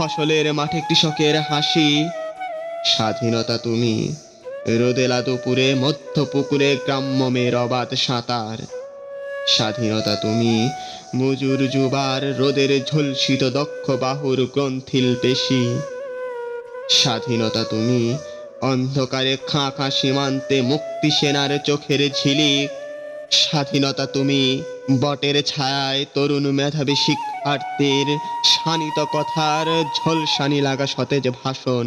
ফসলের মাঠে কৃষকের হাসি। স্বাধীনতা তুমি। রোদেলা দুপুরে মধ্য পুকুরে গ্রাম্য মেয়ের অবাধ সাঁতার। স্বাধীনতা তুমি। মজুর যুবার রোদের ঝলসিত দক্ষ বাহুর গ্রন্থিল পেশি। স্বাধীনতা তুমি। অন্ধকারে খাঁ খাঁ সীমান্তে মুক্তি সেনার চোখের ঝিলিক। স্বাধীনতা তুমি বটের ছায়ায় তরুণ মেধাবী শিক্ষার্থীর শানিত কথার ঝলসানি লাগা সতেজ ভাষণ।